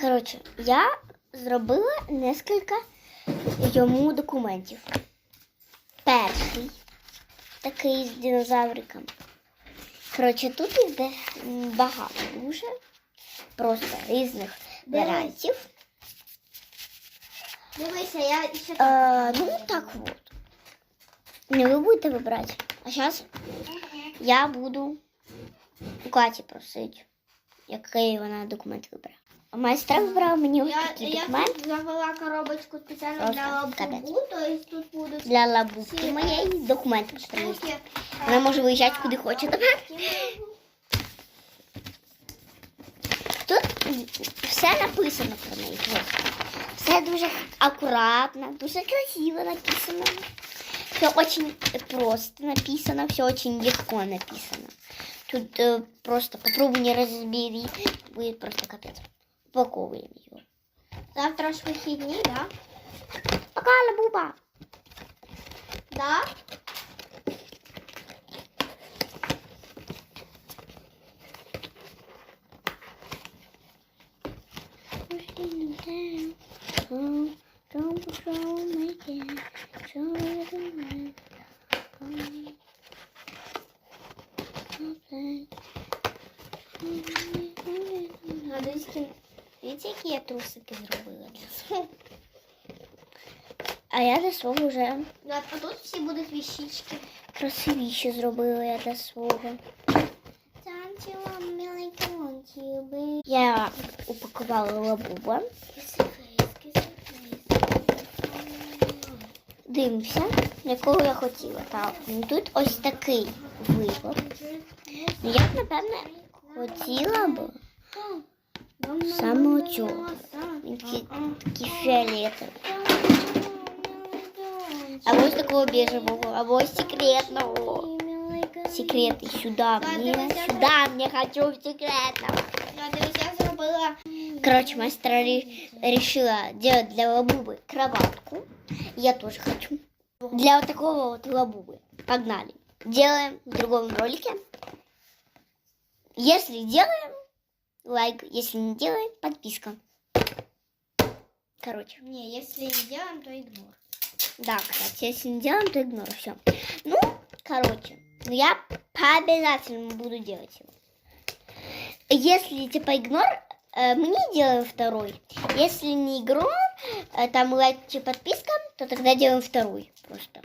Коротше, я зробила нескільки йому документів. Перший такий з динозавриком. Коротше, тут їх багато дуже. Просто різних варіантів. Дивися, я ще Е, ну, так вот. Не ви будете вибирати. А зараз я буду у Каті просити, який вона документ вибере. Майстра вибрав мені ось Я, такий я документ тут завела коробочку спеціально Просто для капець. лабубу, то есть тут будуть для лабубки Всі, моєї документи приніс. штуки. Вона може виїжджати куди хоче тепер. Тут все написано про неї. Ось. Все дуже акуратно, дуже красиво написано. Все очень просто написано, все очень легко написано. Тут э, просто попробуй не разбери, будет просто капец. Упаковываем ее. Завтра ж вихідні, да? Пока, лабуба. Да? Pushing down, дивіться, які я трусики зробила для свого. А я для свого вже Да, А тут всі будуть віщички. красивіше зробила я для свого. Я упакувала лабуба. Дивимося, якого я хотіла. Так, ну тут ось такий вибор. Ну, Я б, напевне, хотіла б цього. Він такий, такий фіолетовий. Або ось такого бежевого, або ось секретного. Секретный сюда мне, сюда мне хочу я зробила Короче, мастер ре- решила делать для лабубы кроватку. Я тоже хочу. Для вот такого вот лабубы. Погнали. Делаем в другом ролике. Если делаем, лайк. Если не делаем, подписка. Короче. Не, если не делаем, то игнор. Да, кстати, если не делаем, то игнор. Все. Ну, короче, ну я пообязательно буду делать его. Если типа игнор, э, мы не делаем второй. Если не игнор, э, там лайк и подписка, то тогда делаем второй просто.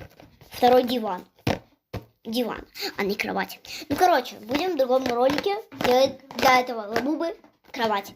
Второй диван. Диван, а не кровать. Ну, короче, будем в другом ролике делать для этого лабубы кровать.